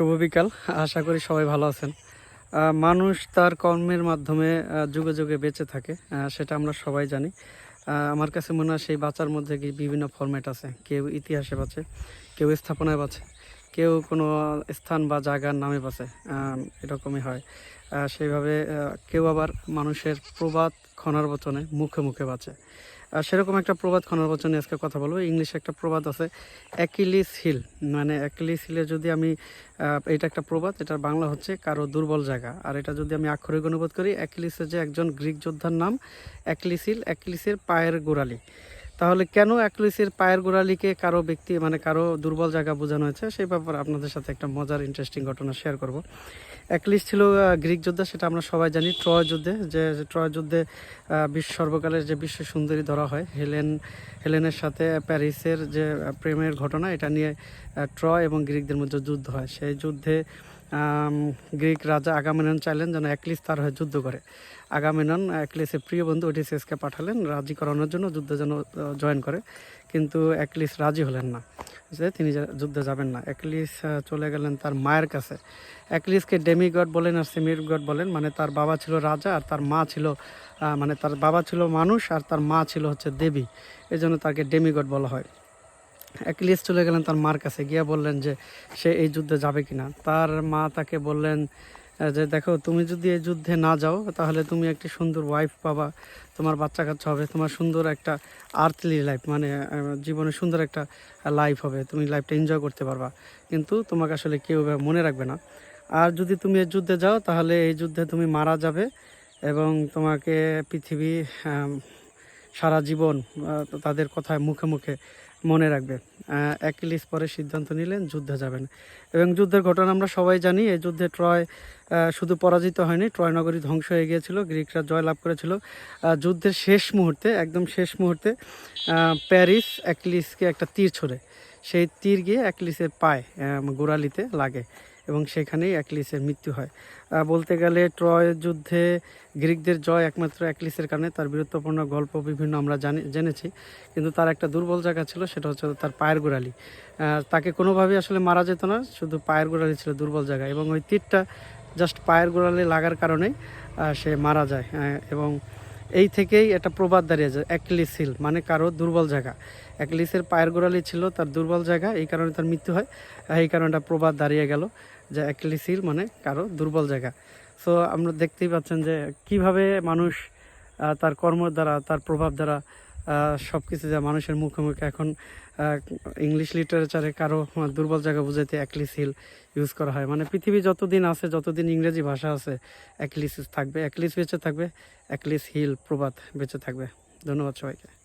শুভ বিকাল। আশা করি সবাই ভালো আছেন। মানুষ তার কর্মের মাধ্যমে যুগে যুগে বেঁচে থাকে সেটা আমরা সবাই জানি। আমার কাছে মনে হয় সেই বাঁচার মধ্যে কি বিভিন্ন ফরম্যাট আছে। কেউ ইতিহাসে বাঁচে, কেউ স্থাপনায় বাঁচে। কেউ কোনো স্থান বা জায়গার নামে বাঁচে এরকমই হয়। সেইভাবে কেউ আবার মানুষের প্রবাদ খনার বচনে মুখে মুখে বাঁচে। সেরকম একটা প্রবাদ খনার বচনে আজকে কথা বলব। ইংলিশে একটা প্রবাদ আছে, অ্যাকিলিস হিল। মানে অ্যাকিলিস হিলে যদি আমি এটা একটা প্রবাদ, এটার বাংলা হচ্ছে কারও দুর্বল জায়গা। আর এটা যদি আমি আক্ষরিক অনুবাদ করি, অ্যাকিলিসের যে একজন গ্রিক যোদ্ধার নাম অ্যাকিলিস হিল, অ্যাকিলিসের পায়ের গোড়ালি। তাহলে কেন অ্যাকিলিসের পায়ের গোড়ালিকে কারও ব্যক্তি মানে কারও দুর্বল জায়গা বোঝানো হয়েছে? সেই ব্যাপারে আপনাদের সাথে একটা মজার ইন্টারেস্টিং ঘটনা শেয়ার করব। অ্যাকিলিস ছিল গ্রিক যোদ্ধা, সেটা আমরা সবাই জানি, ট্রয় যুদ্ধে, যে ট্রয় যুদ্ধে বিশ্ব সর্বকালের যে বিশ্ব সুন্দরী ধরা হয়, হেলেন, হেলেনের সাথে প্যারিসের যে প্রেমের ঘটনা, এটা নিয়ে ট্রয় এবং গ্রিকদের মধ্যে যুদ্ধ হয়। সেই যুদ্ধে গ্রিক রাজা আগামেনন চাইলেন যেন অ্যাকলিস তার হয়ে যুদ্ধ করে। আগামেনন, অ্যাকলিসের প্রিয় বন্ধু ওডিসিয়াসকে পাঠালেন, রাজি করানোর জন্য যুদ্ধে যেন জয়েন করে। কিন্তু অ্যাকলিস রাজি হলেন না। যে তিনি যুদ্ধে যাবেন না। অ্যাকলিস চলে গেলেন তার মায়ের কাছে। অ্যাকলিসকে ডেমিগড বলেন আর সেমিগড বলেন মানে তার বাবা ছিল রাজা আর তার মা ছিল মানে তার বাবা ছিল মানুষ আর তার মা ছিল হচ্ছে দেবী। এই জন্য তাকে ডেমিগড বলা হয়। অ্যাকলিস চলে গেলেন তার মার কাছে, গিয়ে বললেন যে সে এই যুদ্ধে যাবে কিনা। তার মা তাকে বললেন যে দেখো, তুমি যদি এই যুদ্ধে না যাও, তাহলে তুমি একটি সুন্দর ওয়াইফ পাবা। তোমার বাচ্চা কাচ্চা হবে, তোমার সুন্দর একটা আর্থলি লাইফ মানে জীবনে সুন্দর একটা লাইফ হবে, তুমি লাইফটা এনজয় করতে পারবা। কিন্তু তোমাকে আসলে কেউ মনে রাখবে না। আর যদি তুমি এই যুদ্ধে যাও, তাহলে এই যুদ্ধে তুমি মারা যাবে এবং তোমাকে পৃথিবী সারা জীবন তাদের কথায় মুখে মুখে মনে রাখবে। অ্যাকিলিস পরে সিদ্ধান্ত নিলেন, যুদ্ধে যাবেন। এবং যুদ্ধের ঘটনা আমরা সবাই জানি, এই যুদ্ধে ট্রয় শুধু পরাজিত হয়নি, ট্রয় নগরী ধ্বংস হয়ে গিয়েছিল, গ্রিকরা জয় লাভ করেছিল যুদ্ধের শেষ মুহূর্তে, একদম শেষ মুহূর্তে প্যারিস অ্যাকিলিসকে একটা তীর ছোড়ে। সেই তীর গিয়ে অ্যাকিলিসের পায়ে গোড়ালিতে লাগে। এবং সেখানেই অ্যাকলিসের মৃত্যু হয়। বলতে গেলে ট্রয় যুদ্ধে গ্রিকদের জয় একমাত্র অ্যাকলিসের কারণে তার বীরত্বপূর্ণ গল্প বিভিন্ন আমরা জানি জেনেছি। কিন্তু তার একটা দুর্বল জায়গা ছিল সেটা হচ্ছে তার পায়ের গোড়ালি। তাকে কোনোভাবেই আসলে মারা যেত না শুধু পায়ের গোড়ালি ছিল দুর্বল জায়গা। এবং ওই তীরটা জাস্ট পায়ের গোড়ালি লাগার কারণেই আহ, সে মারা যায়। এবং এই থেকেই একটা প্রবাদ দাঁড়িয়ে যায় অ্যাকলিস হিল মানে কারও দুর্বল জায়গা। অ্যাকলিসের পায়ের গোড়ালি ছিল তার দুর্বল জায়গা এই কারণে তার মৃত্যু হয়। এই কারণে একটা প্রবাদ দাঁড়িয়ে গেল। যে অ্যাকিলিস হিল মানে কারও দুর্বল জায়গা। সো আমরা দেখতেই পাচ্ছেন যে কীভাবে মানুষ তার কর্ম দ্বারা, তার প্রভাব দ্বারা সব কিছু যা মানুষের মুখে মুখে এখন ইংলিশ লিটারেচারে কারও দুর্বল জায়গা বুঝাইতে অ্যাকলিস হিল ইউজ করা হয়। মানে পৃথিবী যতদিন আছে, যতদিন ইংরেজি ভাষা আছে অ্যাকলিস থাকবে, অ্যাকলিস বেঁচে থাকবে অ্যাকলিস হিল প্রবাদ বেঁচে থাকবে। ধন্যবাদ সবাইকে।